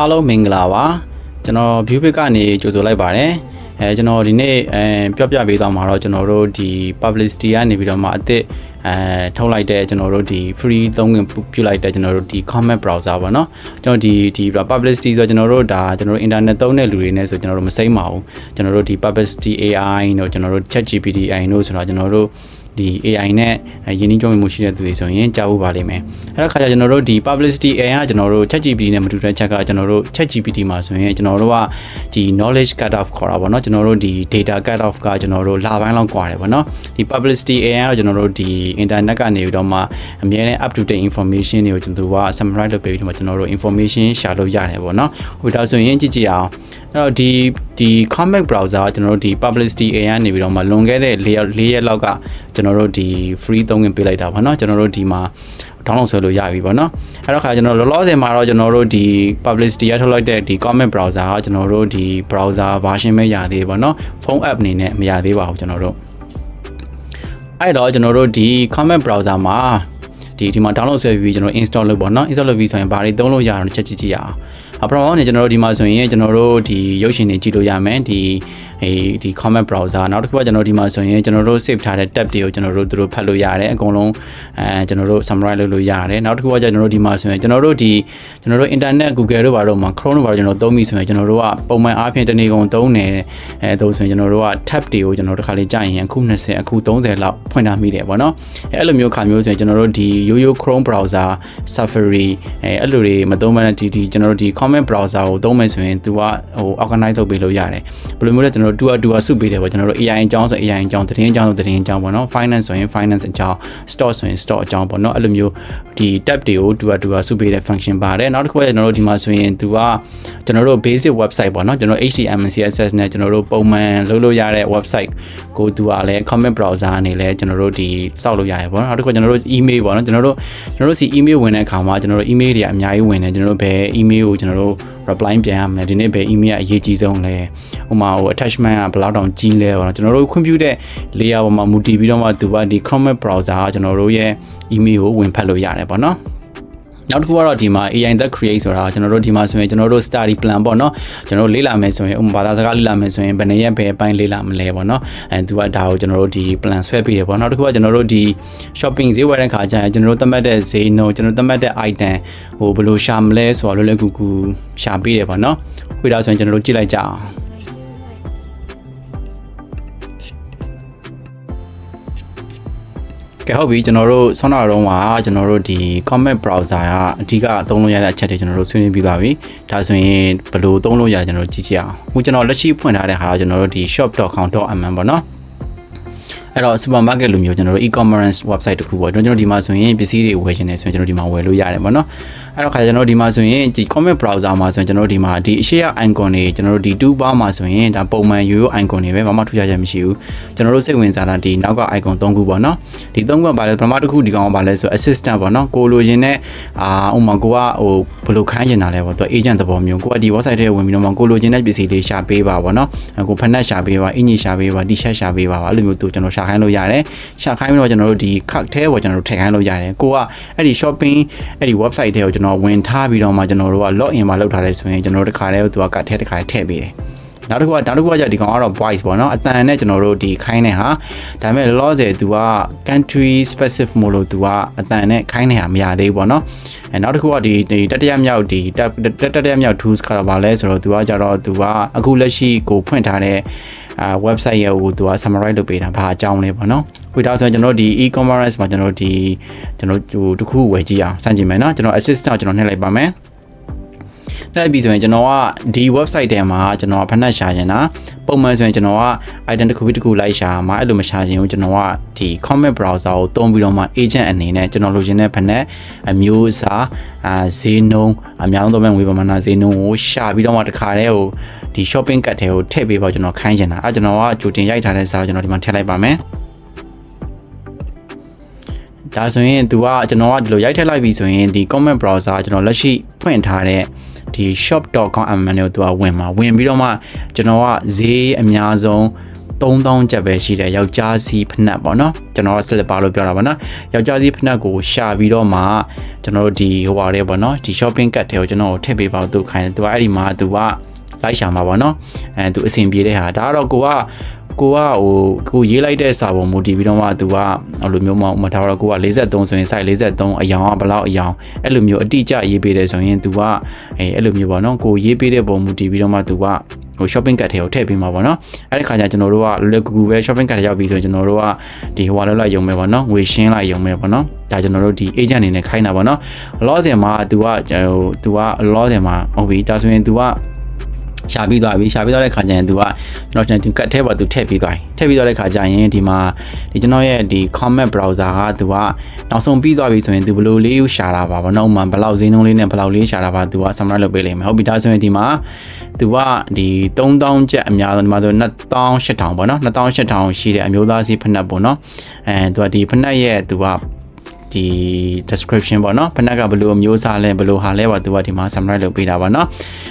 အားလုံးမင်္ဂလာပါကျွန်တော် Viewpick ကနေကြိုဆိုလိုက်ပါတယ်အဲကျွန်တော်ဒီနေ့အဲပြောပြပေးသွားမှာတော့ကျွန်တော်တို့ဒီ publicity ကနေပြီးတော့မှအစ်စ်အဲထုတ်လိုက်တဲ့ကျွန်တော်တို့ဒီ free သုံးခွင့်ပြုလိုက်တဲ့ကျွန်တော်တို့ဒီ comment browser ပေါ့နော်ကျွန်တော်ဒီဒီ publicity ဆိုကျွန်တော်တို့ဒါကျွန်တော်တို့ internet သုံးတဲ့လူတွေနဲ့ဆိုကျွန်တော်တို့မစိမ့်ပါဘူးကျွန်တော်တို့ဒီ publicity AI တို့ကျွန်တော်တို့ ChatGPT AI တို့ဆိုတော့ကျွန်တော်တို့ ဒီ AI နဲ့ယင်းနှီးကြုံမှုရှိတဲ့သူတွေဆိုရင်ကြားဖို့ပါလိမ့်မယ်အဲ့တော့ခါကျကျွန်တော်တို့ဒီ publicity AI ကကျွန်တော်တို့ ChatGPT နဲ့မတူတဲ့ချက်ကကျွန်တော်တို့ ChatGPT မှာဆိုရင်ကျွန်တော်တို့ကဒီ knowledge cut off ခေါ်တာပေါ့နော်ကျွန်တော်တို့ဒီ data cut off ကကျွန်တော်တို့လာပိုင်းလောက်ကွာတယ်ပေါ့နော်ဒီ publicity AI ကတော့ကျွန်တော်တို့ဒီ internet ကနေပြီးတော့မှအများနဲ့ up to date information တွေကိုကျွန်တော်တို့က summarize လုပ်ပေးပြီးတော့ကျွန်တော်တို့ information ရှာလို့ရတယ်ပေါ့နော်ဟိုဒါဆိုရင်ကြည့်ကြည့်အောင်အဲ့တော့ဒီဒီ comic browser ကျွန်တော်တို့ဒီ publicity AI နေပြီးတော့မှလွန်ခဲ့တဲ့၄ရက်၄ရက်လောက်ကကျွန်တော်တို့ဒီ free သုံးခွင့်ပေးလိုက်တာပေါ့နော်ကျွန်တော်တို့ဒီမှာ download ဆွဲလို့ရပြီပေါ့နော်အဲ့တော့ခါကျွန်တော်လောလောဆယ်မှာတော့ကျွန်တော်တို့ဒီ publicity ရထုတ်လိုက်တဲ့ဒီ comment browser ကကျွန်တော်တို့ဒီ browser version ပဲရသေးပေါ့နော် phone app အနေနဲ့မရသေးပါဘူးကျွန်တော်တို့အဲ့တော့ကျွန်တော်တို့ဒီ comment browser မှာဒီဒီမှာ download ဆွဲပြီးကျွန်တော် install လုပ်ပေါ့နော် install လုပ်ပြီးဆိုရင်ဘာတွေသုံးလို့ရအောင်ချက်ကြည့်ကြည့်ရအောင်အ ပထမဆုံးနေကျွန်တော်တို့ဒီမှာဆိုရင်ကျွန်တော်တို့ဒီရုပ်ရှင်တွေကြည့်လို့ရမယ်ဒီ အေးဒီ comment browser နောက်တစ်ခုကကျွန်တော်ဒီမှာဆိုရင်ကျွန်တော်တို့ save ထားတဲ့ tab တွေကိုကျွန်တော်တို့သူတို့ဖတ်လို့ရတယ်အကုန်လုံးအဲကျွန်တော်တို့ summarize လုပ်လို့ရတယ်နောက်တစ်ခုကကျွန်တော်တို့ဒီမှာဆိုရင်ကျွန်တော်တို့ဒီကျွန်တော်တို့ internet Google တို့ဘာတို့မှာ Chrome တို့ဘာတို့ကျွန်တော်သုံးပြီဆိုရင်ကျွန်တော်တို့ကပုံမှန်အားဖြင့်တနေ့ကုန်သုံးနေအဲသုံးဆိုရင်ကျွန်တော်တို့က tab တွေကိုကျွန်တော်တို့တစ်ခါလေးကြာရင်အခု20အခု30လောက်ဖွင့်ထားမိတယ်ပေါ့နော်အဲအဲ့လိုမျိုးခါမျိုးဆိုရင်ကျွန်တော်တို့ဒီ YoYo Chrome browser Safari အဲအဲ့လိုတွေမသုံးမနဲ့ဒီဒီကျွန်တော်တို့ဒီ comment browser ကိုသုံးမယ်ဆိုရင်သူကဟို organize လုပ်ပေးလို့ရတယ်ဘယ်လိုမျိုးလဲကျွန်တော်တို့တူအတူအစုပေးတယ်ပေါ့ကျွန်တော်တို့ AI အကြောင်းဆို AI အကြောင်းသတင်းအကြောင်းဆိုသတင်းအကြောင်းပေါ့နော် finance ဆိုရင် finance အကြောင်း stock ဆိုရင် stock အကြောင်းပေါ့နော်အဲ့လိုမျိုးဒီ tab တွေကိုတူအတူအစုပေးတဲ့ function ပါတယ်နောက်တစ်ခုကကျွန်တော်တို့ဒီမှာဆိုရင်သူကကျွန်တော်တို့ basic website ပေါ့နော်ကျွန်တော် HTML CSS နဲ့ကျွန်တော်တို့ပုံမှန်လုပ်လို့ရတဲ့ website ကိုသူကလည်း comment browser အနေနဲ့ကျွန်တော်တို့ဒီစောက်လို့ရတယ်ပေါ့နော်နောက်တစ်ခုကျွန်တော်တို့ email ပေါ့နော်ကျွန်တော်တို့ကျွန်တော်တို့စီ email ဝင်တဲ့အခါမှာကျွန်တော်တို့ email တွေအများကြီးဝင်တယ်ကျွန်တော်တို့ဘယ် email ကိုကျွန်တော်တို့ reply ပြန်ရမလဲဒီနေ့ဘယ် email အရေးကြီးဆုံးလဲဟိုမှာဟို attachment ကဘယ်လောက်တောင်ကြီးလဲပေါ့နော်ကျွန်တော်တို့ခွင့်ပြုတဲ့ layer ပေါ်မှာမူတည်ပြီးတော့မှသူကဒီ Chrome browser ကကျွန်တော်တို့ရဲ့ email ကိုဝင်ဖတ်လို့ရတယ်ပေါ့နော် နောက်တစ်ခုကတော့ဒီမှာ AI that create ဆိုတာကျွန်တော်တို့ဒီမှာဆိုရင်ကျွန်တော်တို့ study plan ပေါ့နော်ကျွန်တော်တို့လေ့လာမယ်ဆိုရင်ဥပမာဘာသာစကားလေ့လာမယ်ဆိုရင်ဘယ်နှစ်ရက်ဘယ်အပိုင်းလေ့လာမလဲပေါ့နော်အဲသူကဒါကိုကျွန်တော်တို့ဒီ plan ဆွဲပေးတယ်ပေါ့နောက်တစ်ခုကကျွန်တော်တို့ဒီ shopping ဈေးဝယ်တဲ့ခါကျရင်ကျွန်တော်တို့သတ်မှတ်တဲ့ဈေးနှုန်းကျွန်တော်တို့သတ်မှတ်တဲ့ item ဟိုဘယ်လိုရှာမလဲဆိုတော့လွယ်လွယ်ကူကူရှာပေးတယ်ပေါ့နော်ဝိဒါဆိုရင်ကျွန်တော်တို့ကြည့်လိုက်ကြအောင် ကဲဟုတ်ပြီကျွန်တော်တို့ဆောင်းတာတော့ကကျွန်တော်တို့ဒီ comment browser ကအဓိကအသုံးလို့ရတဲ့အချက်တွေကျွန်တော်တို့ဆွေးနွေးပြီးပါပြီဒါဆိုရင်ဘယ်လိုသုံးလို့ရလဲကျွန်တော်တို့ကြည့်ကြအောင်အခုကျွန်တော်လက်ရှိဖွင့်ထားတဲ့ဟာတော့ကျွန်တော်တို့ဒီ shop.com.mm ပေါ့နော်အဲ့တော့ supermarket လိုမျိုးကျွန်တော်တို့ e-commerce website တခုပေါ့ကျွန်တော်တို့ဒီမှာဆိုရင်ပစ္စည်းတွေဝယ်ချင်တယ်ဆိုရင်ကျွန်တော်ဒီမှာဝယ်လို့ရတယ်ပေါ့နော် အဲ့တော့ခါကျွန်တော်ဒီမှာဆိုရင်ဒီ comment browser မှာဆိုရင်ကျွန်တော်ဒီမှာဒီအရှိရ icon တွေကျွန်တော်တို့ဒီ2 bar မှာဆိုရင်ဒါပုံမှန်ရိုးရိုး icon တွေပဲဘာမှထူးခြားချက်မရှိဘူးကျွန်တော်တို့စိတ်ဝင်စားတာဒီနောက်က icon 3ခုပေါ့နော်ဒီ3ခုကဘာလဲပထမတစ်ခုဒီကောင်ကဘာလဲဆို assistant ပေါ့နော်ကိုလိုချင်တဲ့အာဥမာကိုကဟိုဘယ်လိုခိုင်းချင်တာလဲပေါ့သူ agent သဘောမျိုးကိုကဒီ website ထဲဝင်ပြီးတော့မှကိုလိုချင်တဲ့ပစ္စည်းလေးရှာပေးပါပေါ့နော်ကိုဖက်နက်ရှာပေးပါအင်ကြီးရှာပေးပါ t-shirt ရှာပေးပါအဲ့လိုမျိုးသူကျွန်တော်ရှာခိုင်းလို့ရတယ်ရှာခိုင်းပြီးတော့ကျွန်တော်တို့ဒီ cart ထဲပေါ့ကျွန်တော်တို့ထည့်ခိုင်းလို့ရတယ်ကိုကအဲ့ဒီ shopping အဲ့ဒီ website ထဲကိုကျွန်တော်ဝင်ထားပြီးတော့မှကျွန်တော်တို့က log in မှာလုပ်ထားလဲဆိုရင်ကျွန်တော်တို့တစ်ခါတည်းသူကကတ်ထဲတစ်ခါထည့်ပေးတယ်နောက်တစ်ခုကနောက်တစ်ခုကကြဒီကောင်ကတော့ voice ပေါ့နော်အတန်နဲ့ကျွန်တော်တို့ဒီခိုင်းတဲ့ဟာဒါပေမဲ့လောလောဆယ်သူက country specific မို့လို့သူကအတန်နဲ့ခိုင်းတဲ့ဟာမရသေးဘူးပေါ့နော်အဲနောက်တစ်ခုကဒီတတိယမြောက်ဒီတတိယမြောက် tools ကတော့ဗာလဲဆိုတော့သူကကြတော့သူကအခုလက်ရှိကိုဖွင့်ထားတဲ့ အာ website ရဲ့ဟိုသူက summarize လုပ်ပေးတာဘာအကြောင်းလဲပေါ့နော်ဝေတာဆိုရင်ကျွန်တော်ဒီ e-commerce မှာကျွန်တော်ဒီကျွန်တော်ဟိုတခုဝယ်ကြည့်အောင်စမ်းကြည့်မယ်နော်ကျွန်တော် assistant ကိုကျွန်တော်နှိပ်လိုက်ပါမယ်လိုက်ပြီဆိုရင်ကျွန်တော်ကဒီ website ထဲမှာကျွန်တော်ဖက်နှက်ရှာချင်တာပုံမှန်ဆိုရင်ကျွန်တော်က item တစ်ခုပြီးတစ်ခုလိုက်ရှာမှာအဲ့လိုမရှာချင်ဘူးကျွန်တော်ကဒီ comment browser ကိုသုံးပြီးတော့မှ agent အနေနဲ့ကျွန်တော်လိုချင်တဲ့ဖက်နှက်အမျိုးအစားအာဈေးနှုန်းအများဆုံးသုံးမဲ့ဝေပမာဏဈေးနှုန်းကိုရှာပြီးတော့မှတစ်ခါတည်းဟို ဒီ shopping cart ထဲကိုထည့်ပေးပါကျွန်တော်ခိုင်းချင်တာအဲ့ကျွန်တော်ကကြိုတင်ရိုက်ထားတဲ့စာကျွန်တော်ဒီမှာထည့်လိုက်ပါမယ်ဒါဆိုရင် तू ကကျွန်တော်ကဒီလိုရိုက်ထည့်လိုက်ပြီဆိုရင်ဒီ comment browser ကျွန်တော်လက်ရှိဖွင့်ထားတဲ့ဒီ shop.com အမှန်ကိုသူကဝင်မှာဝင်ပြီးတော့မှကျွန်တော်ကဈေးအများဆုံး3000ကျပ်ပဲရှိတယ်ယောက်ျားစီးဖနက်ပေါ့နော်ကျွန်တော်က slipper လို့ပြောတာပေါ့နော်ယောက်ျားစီးဖနက်ကိုရှာပြီးတော့မှကျွန်တော်တို့ဒီဟိုပါရဲပေါ့နော်ဒီ shopping cart တွေကိုကျွန်တော်ထည့်ပေးပါသူခိုင်းတယ်သူကအဲ့ဒီမှာသူက လိုက်ရှာမှာပေါ့နော်အဲသူအဆင်ပြေတဲ့ဟာဒါကတော့ကိုကကိုကဟိုကိုရေးလိုက်တဲ့စာပုံမူတည်ပြီးတော့မှသူကအဲ့လိုမျိုးမမထားတော့ကိုက43ဆိုရင် size 43အယောင်ကဘလောက်အယောင်အဲ့လိုမျိုးအတိအကျရေးပေးတယ်ဆိုရင်သူကအဲအဲ့လိုမျိုးပေါ့နော်ကိုရေးပေးတဲ့ပုံမူတည်ပြီးတော့မှသူကဟို shopping cart ထဲကိုထည့်ပေးမှာပေါ့နော်အဲ့ဒီခါကျကျွန်တော်တို့ကလွယ်လွယ်ကူကူပဲ shopping cart ထဲရောက်ပြီဆိုရင်ကျွန်တော်တို့ကဒီဟိုဟာလောက်လိုက်ရုံပဲပေါ့နော်ငွေရှင်းလိုက်ရုံပဲပေါ့နော်ဒါကျွန်တော်တို့ဒီ agent အနေနဲ့ခိုင်းတာပေါ့နော် loss မှာ तू ကဟို तू က loss မှာဟုတ်ပြီဒါဆိုရင် तू က ရှာပြီးသွားပြီရှာပြီးသွားတဲ့ခါကျရင် तू ကကျွန်တော်ကျွန်တော် cut ထဲပေါ် तू ထည့်ပြီးသွားပြီထည့်ပြီးသွားတဲ့ခါကျရင်ဒီမှာဒီကျွန်တော်ရဲ့ဒီ comment browser က तू ကနောက်ဆုံးပြီးသွားပြီဆိုရင် तू ဘယ်လိုလေးရှာတာပါဘောနော်ဥမာဘယ်လောက်ဈေးနှုန်းလေးနဲ့ဘယ်လောက်လေးရှာတာပါ तू က summarize လုပ်ပေးလိမ့်မယ်ဟုတ်ပြီဒါဆိုရင်ဒီမှာ तू ကဒီ3000ကျပ်အများဆုံးဒီမှာဆို2800ပေါ့နော်2800ရှိတဲ့အမျိုးသားစီးဖက်နှက်ပေါ့နော်အဲ तू ကဒီဖက်နှက်ရဲ့ तू က ဒီ description ပေါ့နော်ဖက်နှက်ကဘယ်လိုအမျိုးအစားလဲဘယ်လိုဟာလဲပါသူကဒီမှာ summarize လုပ်ပေးတာပါနော်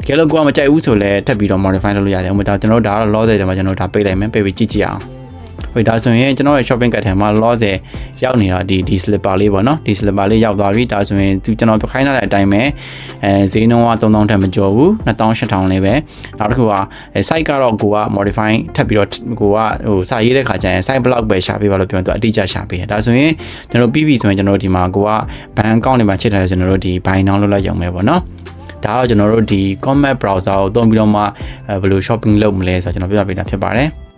တကယ်လို့ကိုကမကြိုက်ဘူးဆိုလဲထပ်ပြီးတော့ modify လုပ်လို့ရတယ်ဥပမာဒါကျွန်တော်တို့ဒါကတော့ loss တယ်မှာကျွန်တော်တို့ဒါပိတ်လိုက်မယ်ပိတ်ပြီးကြည့်ကြည့်အောင် ဟိုဒါဆိုရင်ကျွန်တော်ရဲ့ shopping cart ထဲမှာ loss တယ်ရောက်နေတာဒီဒီ slipper လေးပေါ့နော်ဒီ slipper လေးရောက်သွားပြီဒါဆိုရင်သူကျွန်တော်ပြခိုင်းထားတဲ့အတိုင်းပဲအဲဈေးနှုန်းက3000ထက်မကျော်ဘူး2800လေးပဲနောက်တစ်ခုက site ကတော့ကိုက modify ထပ်ပြီးတော့ကိုကဟိုစာရေးတဲ့ခါကျရင် site block ပဲရှာပေးပါလို့ပြောရင်သူအတိအကျရှာပေးတယ်ဒါဆိုရင်ကျွန်တော်ပြီးပြီဆိုရင်ကျွန်တော်ဒီမှာကိုက bank account တွေမှာချိန်ထားတယ်ကျွန်တော်တို့ဒီ buy now လုပ်လိုက်ရုံပဲပေါ့နော်ဒါတော့ကျွန်တော်တို့ဒီ comment browser ကိုသုံးပြီးတော့မှဘယ်လို shopping လုပ်မလဲဆိုတော့ကျွန်တော်ပြပြပေးတာဖြစ်ပါတယ်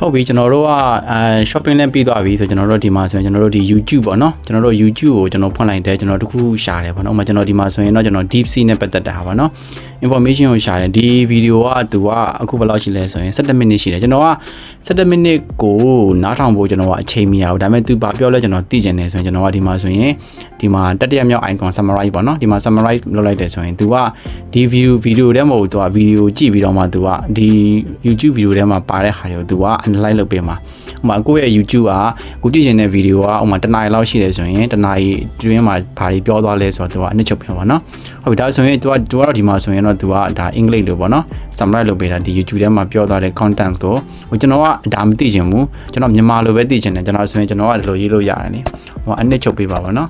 ဟုတ်ပြီကျွန်တော်တို့ကအဲ shopping နဲ့ပြီးသွားပြီဆိုကျွန်တော်တို့ဒီမှာဆိုရင်ကျွန်တော်တို့ဒီ YouTube ပေါ့နော်ကျွန်တော်တို့ YouTube ကိုကျွန်တော်ဖွင့်လိုက်တယ်ကျွန်တော်တခုရှာတယ်ပေါ့နော်ဥပမာကျွန်တော်ဒီမှာဆိုရင်တော့ကျွန်တော် deep sea နဲ့ပတ်သက်တာပါနော် information ကိုရှာတယ်ဒီဗီဒီယိုကသူကအခုဘယ်လောက်ရှိလဲဆိုရင်17မိနစ်ရှိတယ်ကျွန်တော်က17မိနစ်ကိုနားထောင်ဖို့ကျွန်တော်ကအချိန်မရဘူးဒါပေမဲ့သူဘာပြောလဲကျွန်တော်သိကျင်တယ်ဆိုရင်ကျွန်တော်ကဒီမှာဆိုရင်ဒီမှာတတိယမြောက် icon summarize ပေါ့နော်ဒီမှာ summarize လုပ်လိုက်တယ်ဆိုရင်သူကဒီ view ဗီဒီယိုထဲမှာသူကဗီဒီယိုကြည့်ပြီးတော့မှသူကဒီ YouTube ဗီဒီယိုထဲမှာပါတဲ့ဟာတွေကိုသူက analyze လုပ်ပေးမှာဥပမာကိုယ့်ရဲ့ YouTube ကကိုကြည့်ချင်တဲ့ဗီဒီယိုကဥပမာတစ်နာရီလောက်ရှိတယ်ဆိုရင်တစ်နာရီတွင်းမှာဘာတွေပြောသွားလဲဆိုတော့သူကအနှစ်ချုပ်ပြန်ပါနော်ဟုတ်ပြီဒါဆိုရင်သူကသူကတော့ဒီမှာဆိုရင်တော့သူကဒါအင်္ဂလိပ်လိုပေါ့နော် summarize လုပ်ပေးတာဒီ YouTube ထဲမှာပြောသွားတဲ့ content ကိုဟိုကျွန်တော်ကဒါမသိချင်ဘူးကျွန်တော်မြန်မာလိုပဲသိချင်တယ်ကျွန်တော်ဆိုရင်ကျွန်တော်ကဒီလိုရေးလို့ရတယ်လေဟိုအနှစ်ချုပ်ပေးပါပါနော်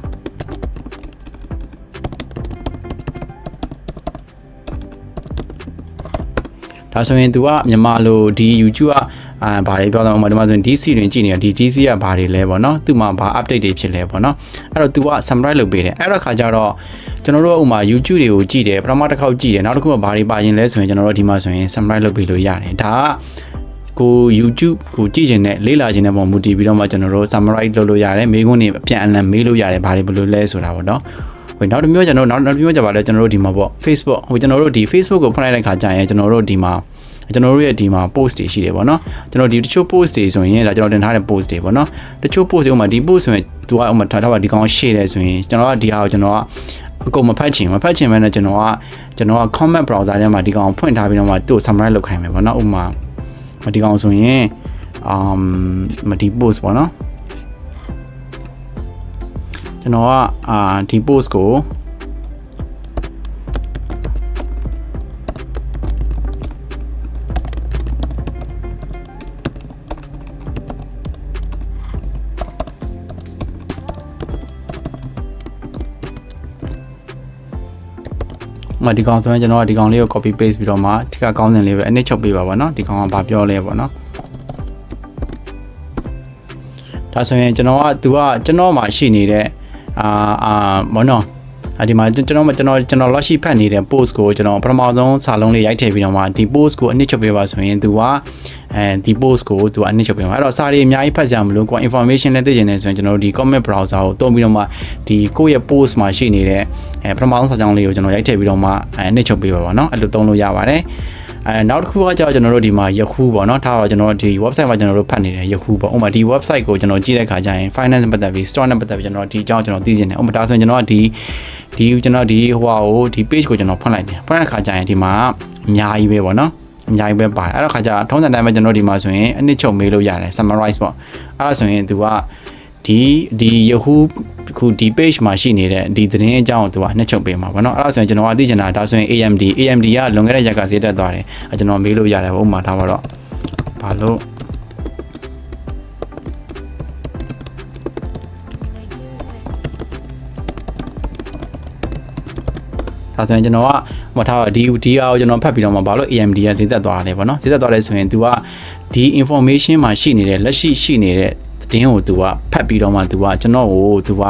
ဒါဆိုရင် तू ကမြန်မာလိုဒီ YouTube ကအာဘာတွေပြောတော့ဥပမာဒီမှာဆိုရင် DC တွင်ကြည့်နေတာဒီ DC ကဘာတွေလဲပေါ့နော်သူ့မှာဘာ update တွေဖြစ်လဲပေါ့နော်အဲ့တော့ तू က summarize လုပ်ပေးတယ်အဲ့တော့ခါကျတော့ ကျွန်တော်တို့ဥပမာ YouTube တွေကိုကြည့်တယ်ပထမတစ်ခေါက်ကြည့်တယ်နောက်တစ်ခုကဘာတွေပါရင်လဲဆိုရင်ကျွန်တော်တို့ဒီမှာဆိုရင် summarize လုပ်ပေးလို့ရတယ်ဒါကကို YouTube ကိုကြည့်ခြင်းနဲ့လေ့လာခြင်းနဲ့ပုံမူတည်ပြီးတော့မှကျွန်တော်တို့ summarize လုပ်လို့ရတယ်မိကုန်းတွေအပြန်အလှန်မေးလို့ရတယ်ဘာတွေဘယ်လိုလဲဆိုတာပေါ့နော်ဟိုနောက်တစ်မျိုးကျွန်တော်တို့နောက်နောက်တစ်မျိုးကြပါလဲကျွန်တော်တို့ဒီမှာပေါ့ Facebook ဟိုကျွန်တော်တို့ဒီ Facebook ကိုဖွင့်လိုက်တဲ့ခါကျရင်ကျွန်တော်တို့ဒီမှာကျွန်တော်တို့ရဲ့ဒီမှာ post တွေရှိတယ်ပေါ့နော်ကျွန်တော်ဒီတချို့ post တွေဆိုရင်ဒါကျွန်တော်တင်ထားတဲ့ post တွေပေါ့နော်တချို့ post တွေဥမာဒီ post ဆိုရင်သူကဥမာထားထားပါဒီကောင်ရှေ့တယ်ဆိုရင်ကျွန်တော်ကဒီဟာကိုကျွန်တော်က အကုန်မဖတ်ချင်မဖတ်ချင်မဲ့နဲ့ကျွန်တော်ကကျွန်တော်က comment browser ထဲမှာဒီကောင်ဖွင့်ထားပြီးတော့မှသူ့ summarize လုပ်ခိုင်းမယ်ပေါ့နော်ဥမာဒီကောင်ဆိုရင် um မဒီ post ပေါ့နော်ကျွန်တော်ကအာဒီ post ကို မဒီကောင်ဆိုရင်ကျွန်တော်ကဒီကောင်လေးကို copy paste ပြီးတော့မှဒီကကောင်းစဉ်လေးပဲအနစ်ချုပ်ပေးပါဗောနော်ဒီကောင်ကဘာပြောလဲဗောနော်ဒါဆိုရင်ကျွန်တော်ကသူကကျွန်တော်မှာရှိနေတဲ့အာအာဘောနော်အဲ ဒီမှာကျွန်တော်ကျွန်တော်ကျွန်တော်လောက်ရှိဖတ်နေတဲ့ post ကိုကျွန်တော်ပထမဆုံးစာလုံးလေးရိုက်ထည့်ပြီးတော့မှဒီ post ကိုအနစ်ချုပ်ပေးပါဆိုရင်သူကအဲဒီ post ကိုသူအနစ်ချုပ်ပေးမှာအဲ့တော့စာတွေအများကြီးဖတ်ကြမလို့ကို information လည်းသိချင်တယ်ဆိုရင်ကျွန်တော်တို့ဒီ comment browser ကိုတုံးပြီးတော့မှဒီကိုယ့်ရဲ့ post မှာရှိနေတဲ့အဲပထမဆုံးစာကြောင်းလေးကိုကျွန်တော်ရိုက်ထည့်ပြီးတော့မှအဲအနစ်ချုပ်ပေးပါပါเนาะအဲ့လိုသုံးလို့ရပါတယ် အဲနောက်တစ်ခုကကျတော့ကျွန်တော်တို့ဒီမှာယခုပေါ့နော်ထားတော့ကျွန်တော်တို့ဒီ website မှာကျွန်တော်တို့ဖတ်နေတယ်ယခုပေါ့ဥပမာဒီ website ကိုကျွန်တော်ကြည့်တဲ့အခါကျရင် finance ပတ်သက်ပြီး store နဲ့ပတ်သက်ပြီးကျွန်တော်ဒီအကြောင်းကျွန်တော်သိချင်တယ်ဥပမာဒါဆိုရင်ကျွန်တော်ကဒီဒီကျွန်တော်ဒီဟိုဟာကိုဒီ page ကိုကျွန်တော်ဖွင့်လိုက်တယ်ဖွင့်တဲ့အခါကျရင်ဒီမှာအများကြီးပဲပေါ့နော်အများကြီးပဲပါတယ်အဲ့တော့ခါကျထုံးစံတိုင်းပဲကျွန်တော်ဒီမှာဆိုရင်အနစ်ချုပ်မေးလို့ရတယ် summarize ပေါ့အဲ့ဒါဆိုရင် तू က ဒီဒီ Yahoo ခုဒီ page မှာရှိနေတဲ့ဒီသတင်းအကြောင်းကိုသူကနှစ်ချုပ်ပေးမှာပေါ့နော်အဲ့ဒါဆိုရင်ကျွန်တော်အသိချင်တာဒါဆိုရင် AMD AMD ကလွန်ခဲ့တဲ့ရက်ကဈေးတက်သွားတယ်အဲကျွန်တော်မေးလို့ရတယ်ဥပမာထားပါတော့ဘာလို့ဒါဆိုရင်ကျွန်တော်ကမထားပါဒီဒီအားကိုကျွန်တော်ဖတ်ပြီးတော့မှဘာလို့ AMD ကဈေးသက်သွားလဲပေါ့နော်ဈေးသက်သွားလဲဆိုရင် तू ကဒီ information မှာရှိနေတဲ့လက်ရှိရှိနေတဲ့သ တင်းကိုသူကဖတ်ပြီးတော့မှသူကကျွန်တော်ကိုသူက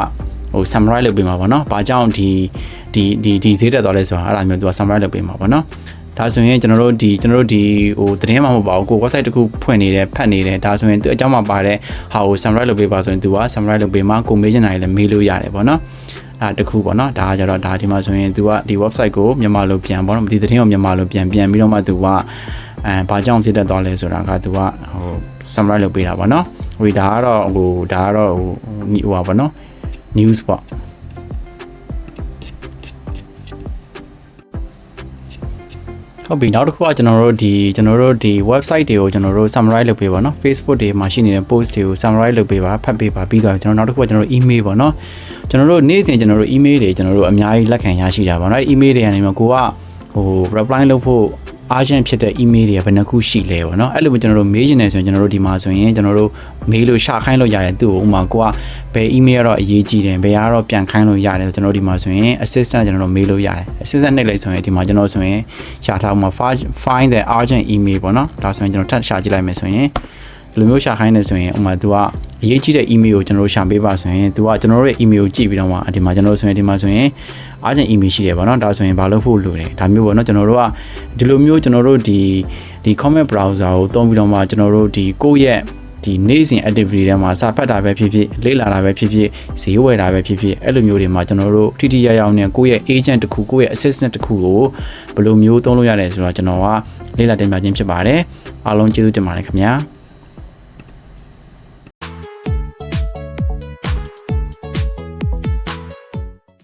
ဟို summarize လုပ်ပေးမှာပေါ့နော်။ဘာကြောင့်ဒီဒီဒီဒီဈေးတက်သွားလဲဆိုတာအဲ့ဒါမျိုးသူက summarize လုပ်ပေးမှာပေါ့နော်။ဒါဆိုရင်ကျွန်တော်တို့ဒီကျွန်တော်တို့ဒီဟိုသတင်းမှမဟုတ်ပါဘူးကို website တခုဖွင့်နေတယ်ဖတ်နေတယ်ဒါဆိုရင်သူအကြောင်းမှပါတဲ့ဟာကို summarize လုပ်ပေးပါဆိုရင်သူက summarize လုပ်ပေးမှာကိုမေးချင်တာလည်းမေးလို့ရတယ်ပေါ့နော်။ ဒါတခုပေါ့နော်ဒါကကြတော့ဒါဒီမှာဆိုရင်သူကဒီ website ကိုမြန်မာလိုပြန်ပေါ့နော်ဒီသတင်းကိုမြန်မာလိုပြန်ပြန်ပြီးတော့မှသူကအဲဘာကြောင့်ဖြစ်တတ်သွားလဲဆိုတာကသူကဟို summarize လုပ်ပေးတာပေါ့နော်ဟိုဒါကတော့ဟိုဒါကတော့ဟိုဟိုပါပေါ့နော် news ပေါ့ ဟုတ်ပြီနောက်တစ်ခုကကျွန်တော်တို့ဒီကျွန်တော်တို့ဒီ website တွေကိုကျွန်တော်တို့ summarize လုပ်ပေးပါเนาะ Facebook တွေမှာရှိနေတဲ့ post တွေကို summarize လုပ်ပေးပါဖတ်ပေးပါပြီးတော့ကျွန်တော်နောက်တစ်ခုကကျွန်တော်တို့ email ပေါ့เนาะကျွန်တော်တို့နေ့စဉ်ကျွန်တော်တို့ email တွေကျွန်တော်တို့အများကြီးလက်ခံရရှိတာပါเนาะ email တွေကနေမှကိုကဟို reply လုပ်ဖို့ urgent ဖြစ်တဲ့ email တွေကဘယ်နှခုရှိလဲပေါ့နော်အဲ့လိုမျိုးကျွန်တော်တို့မေးချင်တယ်ဆိုရင်ကျွန်တော်တို့ဒီမှာဆိုရင်ကျွန်တော်တို့မေးလို့ရှာခိုင်းလို့ရတယ်သူ့ကိုဥမာကိုကဘယ် email ကတော့အရေးကြီးတယ်ဘယ်ကတော့ပြန်ခိုင်းလို့ရတယ်ဆိုကျွန်တော်တို့ဒီမှာဆိုရင် assistant ကျွန်တော်တို့မေးလို့ရတယ် assistant နဲ့လိုက်ဆိုရင်ဒီမှာကျွန်တော်ဆိုရင်ရှာထားဥမာ find the urgent email ပေါ့နော်ဒါဆိုရင်ကျွန်တော်ထပ်ရှာကြည့်လိုက်မယ်ဆိုရင်ဒီလိုမျိုးရှာခိုင်းနေဆိုရင်ဥမာ तू ကအရေးကြီးတဲ့ email ကိုကျွန်တော်တို့ရှာပေးပါဆိုရင် तू ကကျွန်တော်တို့ရဲ့ email ကိုကြည့်ပြီးတော့မှဒီမှာကျွန်တော်တို့ဆိုရင်ဒီမှာဆိုရင် အားချင်း email ရှိတယ်ပေါ့နော်ဒါဆိုရင်ဘာလို့ဖို့လိုတယ်ဒါမျိုးပေါ့နော်ကျွန်တော်တို့ကဒီလိုမျိုးကျွန်တော်တို့ဒီဒီ comment browser ကိုသုံးပြီးတော့မှကျွန်တော်တို့ဒီကိုယ့်ရဲ့ဒီနေ့စဉ် activity တွေမှာစာဖတ်တာပဲဖြစ်ဖြစ်လေ့လာတာပဲဖြစ်ဖြစ်ဈေးဝယ်တာပဲဖြစ်ဖြစ်အဲ့လိုမျိုးတွေမှာကျွန်တော်တို့ထိထိရောက်ရောက်နဲ့ကိုယ့်ရဲ့ agent တစ်ခုကိုယ့်ရဲ့ assistant တစ်ခုကိုဘယ်လိုမျိုးသုံးလို့ရတယ်ဆိုတော့ကျွန်တော်ကလေ့လာတင်ပြခြင်းဖြစ်ပါတယ်အားလုံးကျေးဇူးတင်ပါတယ်ခင်ဗျာ